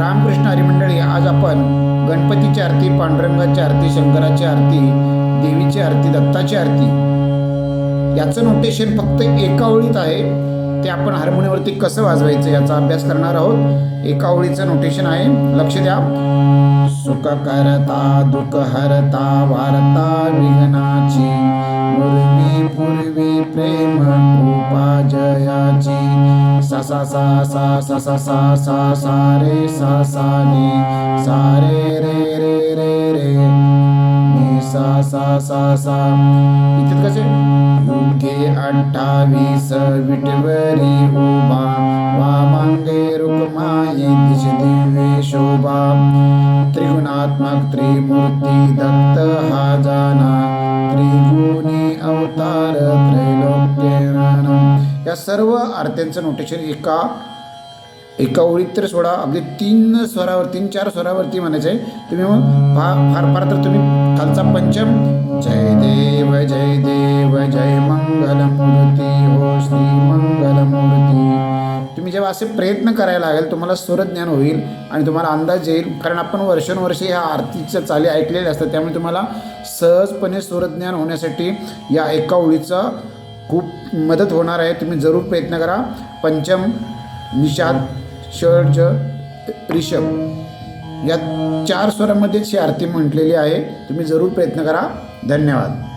रामकृष्ण हरिमंडळी आज आपण गणपतीची आरती पांडुरंगाची आरती शंकराची आरती देवीची आरती दत्ताची आरती याचं नोटेशन फक्त एका ओळीत आहे. ते आपण हार्मोनियमवरती कसं वाजवायचं याचा अभ्यास करणार आहोत. एका ओळीचं नोटेशन आहे. लक्ष द्या. सुख करता दुःख हरता वारता विघ्नाची प्रेम कृपा जयाची सा सा सा सा सा सा सा सा सा रे सा सा नी सा रे रे रे रे रे नी सा सा सा सा इथे कसे युगे अठ्ठावीस विटवरी उभा वामांगे रुक्माई दिश दिवे शोभा त्रिगुणात्मक त्रिमूर्ती दत्त हा जाना त्रिगुणी अवतार त्रैलोक्यनानं या सर्व आरत्यांचं नोटेशन एका एका ओळीत तर सोडा. अगदी तीन स्वरावर तीन चार स्वरावरती म्हणायचं आहे तुम्ही मग फार फार फार तर तुम्ही खालचा पंचम. जय देव जय देव जय मंगलमूर्ती. हो श्री मंगलमूर्ती. तुम्ही जेव्हा असे प्रयत्न करायला लागेल तुम्हाला स्वरज्ञान होईल आणि तुम्हाला अंदाज येईल. कारण आपण वर्षानुवर्षे ह्या आरतीच्या चाली ऐकलेल्या असतात. त्यामुळे तुम्हाला सहजपणे स्वरज्ञान होण्यासाठी या एका ओळीचा खूप मदत होणार आहे. तुम्ही जरूर प्रयत्न करा. पंचम निषाद षड ऋषभ. या चार स्वरामध्येच ही आरती म्हटलेली आहे. तुम्ही जरूर प्रयत्न करा. धन्यवाद.